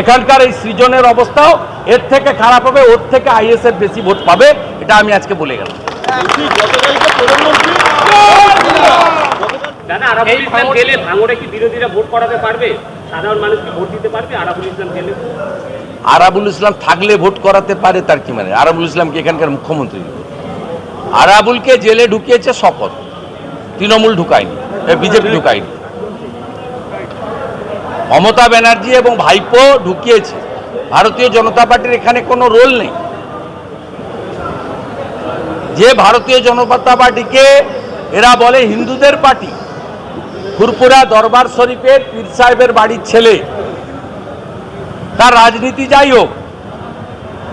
এখানকার এই সৃজনের অবস্থাও এর থেকে খারাপ হবে ওর থেকে আইএস এর বেশি ভোট পাবে এটা আমি আজকে বলে গেলাম। আরাবুল ইসলাম গেলে ভাঙড়ে কি বিরোধীরা ভোট করাতে পারবে? সাধারণ মানুষ কি ভোট দিতে পারবে? আরাবুল ইসলাম গেলে? আরাবুল ইসলাম থাকলে ভোট করাতে পারে তার কি মানে? আরাবুল ইসলাম কি এখানকার মুখ্যমন্ত্রী আরাবুলকে জেলে ঢুকিয়েছে শপথ তৃণমূল ঢুকায়নি বিজেপি ঢুকায়নি। মমতা ব্যানার্জি এবং ভাইপো ঢুকিয়েছে। ভারতীয় জনতা পার্টির এখানে কোনো রোল নেই। যে ভারতীয় জনতা পার্টিকে এরা বলে হিন্দুদের পার্টি ফুরপুরা দরবার শরীফের পীর সাহেবের বাড়ির ছেলে। তার রাজনীতি যাই হোক,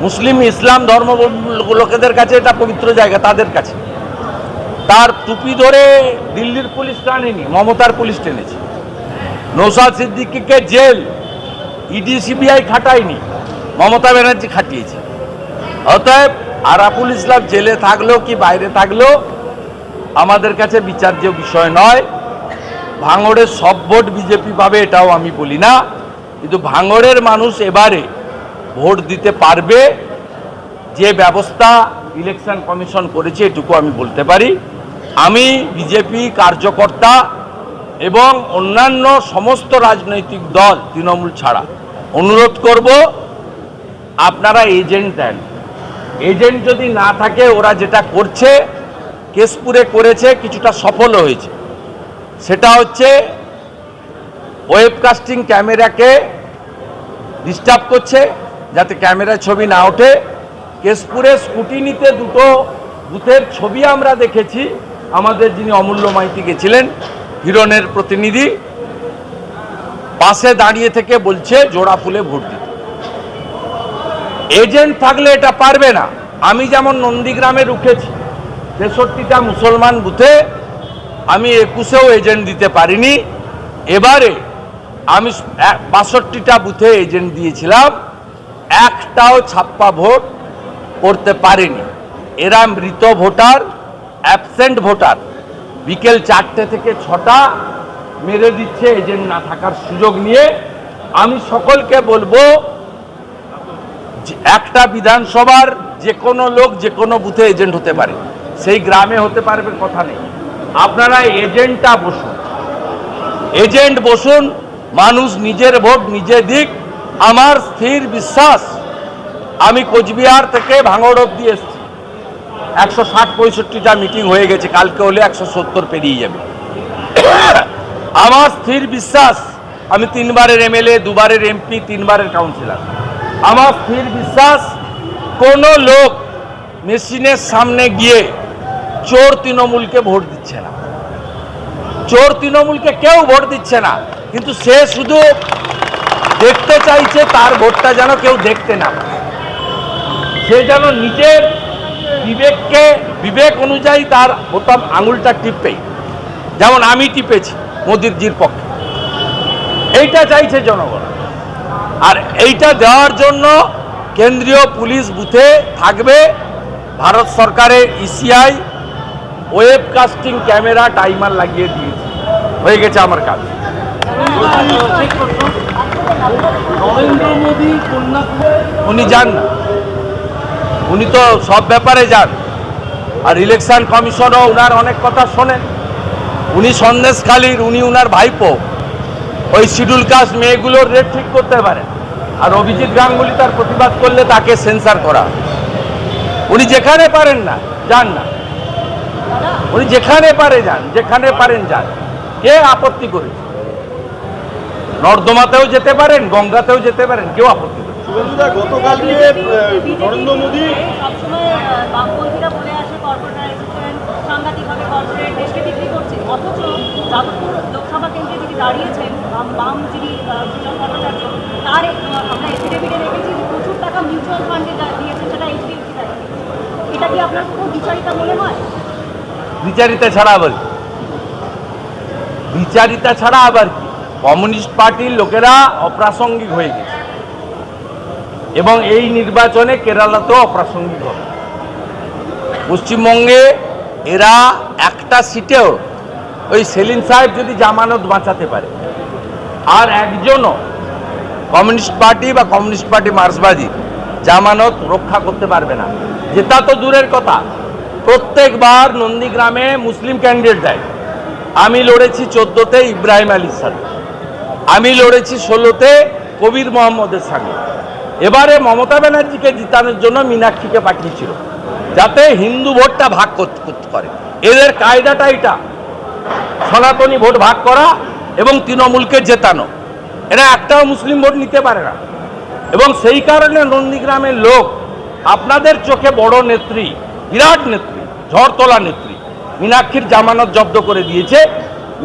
মুসলিম ইসলাম ধর্ম লোকেদের কাছে এটা পবিত্র জায়গা, তাদের কাছে। তার টুপি ধরে দিল্লির পুলিশ টানেনি, মমতার পুলিশ টেনেছে। নৌসাদ সিদ্দিকিকে জেল, ইডি, সিবিআই খাটায়নি, মমতা ব্যানার্জি খাটিয়েছে। অতএব আরাফুল ইসলাম জেলে থাকলেও কি বাইরে থাকলেও আমাদের কাছে বিচার্য বিষয় নয়। ভাঙড়ের সব ভোট বিজেপি পাবে এটাও আমি বলি না। কিন্তু ভাঙড়ের মানুষ এবারে ভোট দিতে পারবে, যে ব্যবস্থা ইলেকশন কমিশন করেছে এটুকু আমি বলতে পারি। আমি বিজেপি কার্যকর্তা এবং অন্যান্য সমস্ত রাজনৈতিক দল তৃণমূল ছাড়া। অনুরোধ করব, আপনারা এজেন্ট দেন। এজেন্ট যদি না থাকে, ওরা যেটা করছে, কেশপুরে করেছে, কিছুটা সফল হয়েছে। সেটা হচ্ছে ওয়েবকাস্টিং ক্যামেরাকে ডিস্টার্ব করছে, যাতে ক্যামেরায় ছবি না ওঠে। কেশপুরে স্কুটিনিতে দুটো বুথের ছবি আমরা দেখেছি। আমাদের যিনি অমূল্য মাইতি গেছিলেন হিরণের প্রতিনিধি পাশে দাঁড়িয়ে থেকে বলছে, জোড়া ফুলে ভোট দিতে। এজেন্ট থাকলে এটা পারবে না। আমি যেমন নন্দীগ্রামে রুখেছি, তেষট্টিটা মুসলমান বুথে আমি একুশেও এজেন্ট দিতে পারিনি। এবারে আমি বাষট্টিটা বুথে এজেন্ট দিয়েছিলাম, একটাও ছাপ্পা ভোট করতে পারেনি। এরা মৃত ভোটার, অ্যাবসেন্ট ভোটার। বিকেল চারটে থেকে ছটা মেরে দিচ্ছে এজেন্ট না থাকার সুযোগ নিয়ে। আমি সকলকে বলব একটা বিধানসভার যে কোনো লোক যে কোনো বুথে এজেন্ট হতে পারে। সেই গ্রামে হতে পারবে কথা নেই। আপনারা এজেন্টটা বসুন। এজেন্ট বসুন, মানুষ নিজের ভোট, নিজে দিক। আমার স্থির বিশ্বাস, আমি কোচবিহার থেকে ভাঙড় অব্দি এসছি। একশো ষাট পঁয়ষট্টিটা মিটিং হয়ে গেছে, কালকে হলে একশো সত্তর পেরিয়ে যাবে। আমার স্থির বিশ্বাস, আমি তিনবারের এমএলএ, দুবারের এমপি, তিনবারের কাউন্সিলর। আমার স্থির বিশ্বাস, কোনো লোক মেশিনের সামনে গিয়ে চোর তৃণমূলকে ভোট দিচ্ছে না। চোর তৃণমূলকে কেউ ভোট দিচ্ছে না, কিন্তু সে শুধু দেখতে চাইছে তার ভোটটা যেন কেউ দেখতে না সে যেন নিজের বিবেককে বিবেক অনুযায়ী তার বোতাম আঙুলটা টিপেই। যেমন আমি টিপেছি মোদিরজির পক্ষে। এইটা চাইছে জনগণ। আর এইটা দেওয়ার জন্য কেন্দ্রীয় পুলিশ বুথে থাকবে ভারত সরকারের E ECI web casting camera timer লাগিয়ে দিয়েছে। হয়ে গেছে আমার কাজ। নরেন্দ্র মোদী উনি যান না। উনি তো সব ব্যাপারে যান। আর ইলেকশন কমিশনও উনার অনেক কথা শোনেন উনি সন্দেশখালীর, উনি উনার ভাইপো। ওই শিডিউল কাস্ট মেয়েগুলোর রেট ঠিক করতে পারেন আর অভিজিৎ গাঙ্গুলি তার প্রতিবাদ করলে তাকে সেন্সার করা। উনি যেখানে পারেন না, যান না। উনি যেখানে পারে যান, যেখানে পারেন যান। কে আপত্তি করেছে? নর্দমাতেও যেতে পারেন, গঙ্গাতেও যেতে পারেন, কেউ আপত্তি করে শুভেন্দুদা গতকালকে নরেন্দ্র মোদী লোকসভা কেন্দ্রে যিনি দাঁড়িয়েছেন বাম যিনি ভট্টাচার্য তার আমরা এফিডেভিটে যে প্রচুর টাকা মিউচুয়াল ফান্ডে দিয়েছেন সেটা এইচডিএফসি এটা কি আপনার কোনো বিচারিতা মনে হয়? বিচারিতা ছাড়া আবার বিচারিতা ছাড়া আবার কি? কমিউনিস্ট পার্টির লোকেরা অপ্রাসঙ্গিক হয়ে গেছে। এবং এই নির্বাচনে কেরালাতেও অপ্রাসঙ্গিক হবে। পশ্চিমবঙ্গে এরা একটা সিটেও ওই সেলিম সাহেব যদি জামানত বাঁচাতে পারে, আর একজনও কমিউনিস্ট পার্টি বা কমিউনিস্ট পার্টি মার্ক্সবাদী জামানত রক্ষা করতে পারবে না। যেটা তো দূরের কথা। প্রত্যেকবার নন্দীগ্রামে মুসলিম ক্যান্ডিডেট দেয় আমি লড়েছি চোদ্দোতে ইব্রাহিম আলীর সাথে। আমি লড়েছি ষোলোতে কবির মোহাম্মদের সঙ্গে এবারে মমতা ব্যানার্জিকে জিতানোর জন্য মীনাক্ষীকে পাঠিয়েছিল, যাতে হিন্দু ভোটটা ভাগ করতে পারে। এদের কায়দাটা এটা। সনাতনী ভোট ভাগ করা এবং তৃণমূলকে জেতানো। এরা একটাও মুসলিম ভোট নিতে পারে না। এবং সেই কারণে নন্দীগ্রামের লোক, আপনাদের চোখে বড় নেত্রী, বিরাট নেত্রী ঝড় তোলা নেত্রী, মীনাক্ষীর জামানত জব্দ করে দিয়েছে।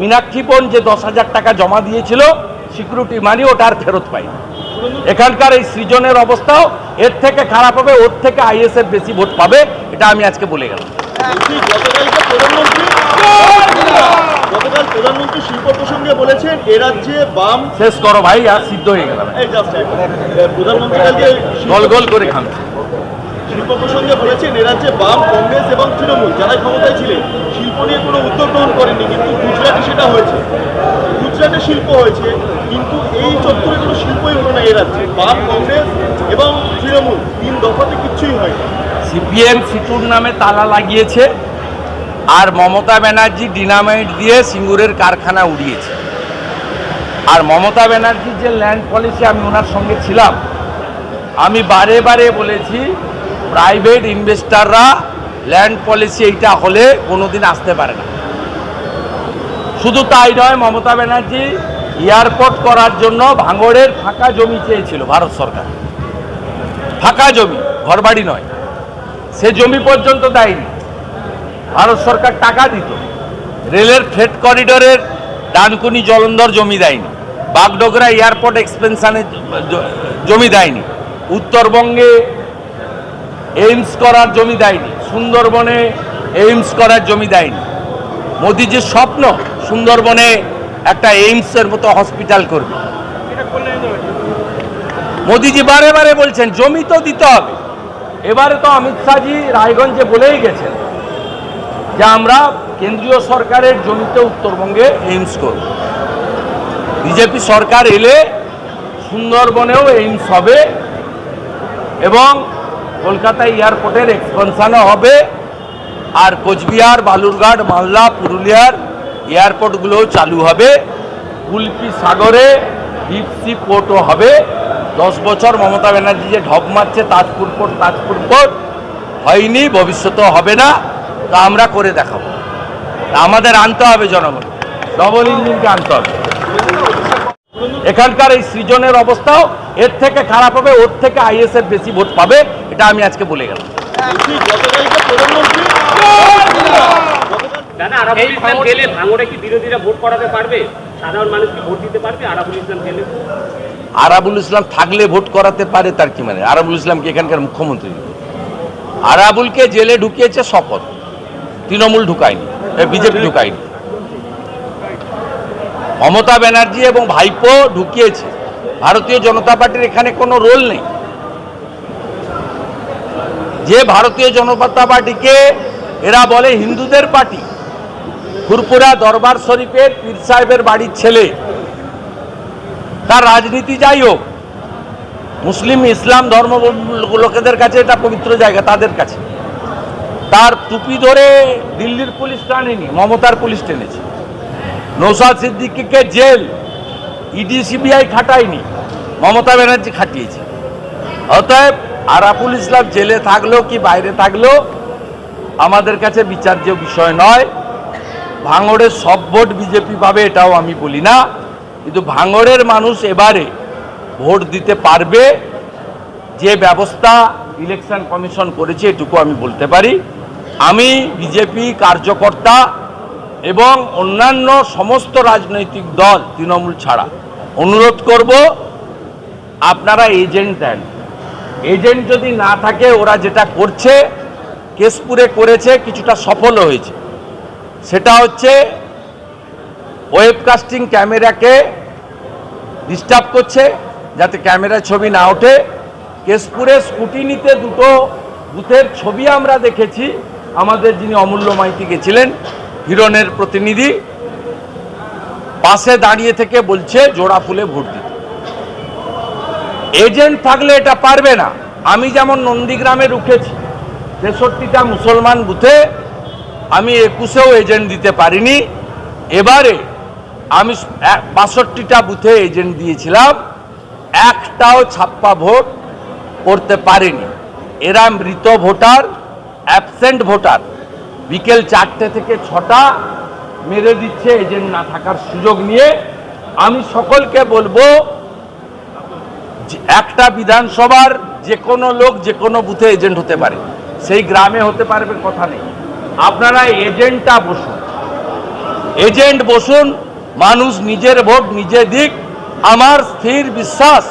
মীনাক্ষী যে দশ হাজার টাকা জমা দিয়েছিল সিকিউরিটি মানি ওটা আর ফেরত পাইনি এখানকার এই সৃজনের অবস্থাও এর থেকে খারাপ হবে ওর থেকে আইএসএফ বেশি ভোট পাবে এটা আমি আজকে বলে গেলাম। বলছি, গতকালকে প্রধানমন্ত্রী গতকাল প্রধানমন্ত্রী শিল্প প্রসঙ্গে বলেছেন এ রাজ্যে বাম শেষ করো ভাই আর সিদ্ধ হয়ে গেলাম। এই just এক minute। এ, প্রধানমন্ত্রী কালকে গোল গোল করে খামছে শিল্প প্রসঙ্গে বলেছেন এ রাজ্যে বাম কংগ্রেস এবং তৃণমূল যারা ক্ষমতায় ছিলেন শিল্প নিয়ে কোনো উদ্যোগ গ্রহণ করেননি কিন্তু গুজরাটে সেটা হয়েছে। গুজরাটে শিল্প হয়েছে কিন্তু এই চত্বরে কোনো সিপিএম সিটুর নামে তালা লাগিয়েছে আর মমতা ব্যানার্জি ডিনামাইট দিয়ে সিঙ্গুরের কারখানা উড়িয়েছে। আর মমতা ব্যানার্জির যে ল্যান্ড পলিসি, আমি ওনার সঙ্গে ছিলাম। আমি বারে বারে বলেছি, প্রাইভেট ইনভেস্টাররা ল্যান্ড পলিসি এইটা হলে কোনোদিন আসতে পারে না। শুধু তাই নয়, মমতা ব্যানার্জি এয়ারপোর্ট করার জন্য ভাঙড়ের ফাঁকা জমি চেয়েছিল ভারত সরকার। ফাঁকা জমি, ঘরবাড়ি নয়। সে জমি পর্যন্ত দেয়নি। ভারত সরকার টাকা দিত। রেলের ফ্রেট করিডোরের ডানকুনি জলন্ধর জমি দেয়নি। বাগডোগরা এয়ারপোর্ট এক্সপেনশনের জ- জমি দেয়নি। উত্তরবঙ্গে এইমস করার জমি দেয়নি। সুন্দরবনে এইমস করার জমি দেয়নি। মোদিজির স্বপ্ন সুন্দরবনে একটা এইমসের মতো হসপিটাল করবে। মোদিজি বারে বারে বলছেন, জমি তো দিতে হবে। এবারে তো অমিত শাহজি রায়গঞ্জে বলেই গেছেন যে আমরা কেন্দ্রীয় সরকারের জমিতে উত্তরবঙ্গে এইমস করব। বিজেপি সরকার এলে সুন্দরবনেও এইমস হবে এবং কলকাতা এয়ারপোর্টের এক্সপেনশনও হবে। আর কোচবিহার, বালুরঘাট, মালদা, পুরুলিয়ার এয়ারপোর্টগুলোও চালু হবে। কুলপি সাগরে ডিপসি পোর্টও হবে। দশ বছর মমতা ব্যানার্জি যে ঢপ মারছে তাজপুর পোর্ট তাজপুর পোর্ট, হয়নি, ভবিষ্যতেও হবে না। তা আমরা করে দেখাবো। আমাদের আনতে হবে জনগণ। ডবল ইঞ্জিনকে আনতে হবে। এখানকার এই সৃজনের অবস্থাও এর থেকে খারাপ হবে, ওর থেকে আইএসএফ বেশি ভোট পাবে, এটা আমি আজকে বলে গেলাম। দাদা আরাবুল ইসলাম গেলে ভাঙড়ে কি বিরোধীরা ভোট করাতে পারবে? সাধারণ মানুষ কি ভোট দিতে পারবে? আরাবুল ইসলাম গেলে? আরাবুল ইসলাম থাকলে ভোট করাতে পারে তার কি মানে? আরাবুল ইসলাম কি এখানকার মুখ্যমন্ত্রী? আরাবুলকে জেলে ঢুকিয়েছে শপথ। তৃণমূল ঢুকায়নি বিজেপি ঢুকায়নি। মমতা ব্যানার্জি এবং ভাইপো ঢুকিয়েছে। ভারতীয় জনতা পার্টির এখানে কোনো রোল নেই। যে ভারতীয় জনতা পার্টিকে এরা বলে হিন্দুদের পার্টি ফুরপুরা দরবার শরীফের পীর সাহেবের বাড়ির ছেলে। তার রাজনীতি যাই হোক, মুসলিম, ইসলাম ধর্ম লোকেদের কাছে এটা পবিত্র জায়গা, তাদের কাছে। তার টুপি ধরে দিল্লির পুলিশ টানেনি, মমতার পুলিশ টেনেছে। নৌসাদ সিদ্দিকিকে জেল, ইডি, সিবিআই খাটায়নি, মমতা ব্যানার্জি খাটিয়েছে। অতএব আরাফুল ইসলাম জেলে থাকলেও কি বাইরে থাকলেও আমাদের কাছে বিচার্য বিষয় নয়। ভাঙড়ের সব ভোট বিজেপি পাবে এটাও আমি বলি না। কিন্তু ভাঙড়ের মানুষ এবারে ভোট দিতে পারবে, যে ব্যবস্থা ইলেকশন কমিশন করেছে এটুকু আমি বলতে পারি। আমি বিজেপি কার্যকর্তা এবং অন্যান্য সমস্ত রাজনৈতিক দল তৃণমূল ছাড়া অনুরোধ করব, আপনারা এজেন্ট দেন। এজেন্ট যদি না থাকে, ওরা যেটা করছে, কেশপুরে করেছে, কিছুটা সফল হয়েছে। সেটা হচ্ছে ওয়েবকাস্টিং ক্যামেরাকে ডিস্টার্ব করছে যাতে ক্যামেরা ছবি না ওঠে। কেশপুরে স্কুটিনিতে দুটো বুথের ছবি আমরা দেখেছি। আমাদের যিনি অমূল্য মাইতি গেছিলেন, হিরণের প্রতিনিধি পাশে দাঁড়িয়ে থেকে বলছে, জোড়া ফুলে ভোট দিতে। এজেন্ট থাকলে এটা পারবে না। আমি যেমন নন্দীগ্রামে রুখেছি, তেষট্টিটা মুসলমান বুথে আমি একুশেও এজেন্ট দিতে পারিনি। এবারে আমি বাষট্টিটা বুথে এজেন্ট দিয়েছিলাম। একটাও ছাপ্পা ভোট করতে পারেনি। এরা মৃত ভোটার অ্যাবসেন্ট ভোটার। বিকেল চারটে থেকে ছটা মেরে দিচ্ছে এজেন্ট না থাকার সুযোগ নিয়ে। আমি সকলকে বলব একটা বিধানসভার যে কোনো লোক যে কোনো বুথে এজেন্ট হতে পারে। সেই গ্রামে হতে পারবে, কথা নেই। আপনারা এজেন্টটা বসুন। এজেন্ট বসুন, মানুষ নিজের ভোট, নিজে দিক। আমার স্থির বিশ্বাস,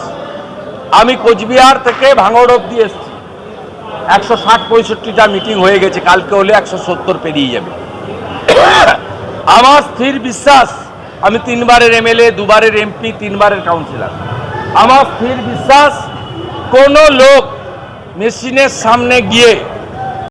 আমি কোচবিহার থেকে ভাঙড় অব্দি এসছি। একশো ষাট পঁয়ষট্টিটা মিটিং হয়ে গেছে, কালকে হলে একশো সত্তর পেরিয়ে যাবে। আমার স্থির বিশ্বাস, আমি তিনবারের এমএলএ, দুবারের এমপি, তিনবারের কাউন্সিলর। আমার স্থির বিশ্বাস, কোনো লোক মেশিনের সামনে গিয়ে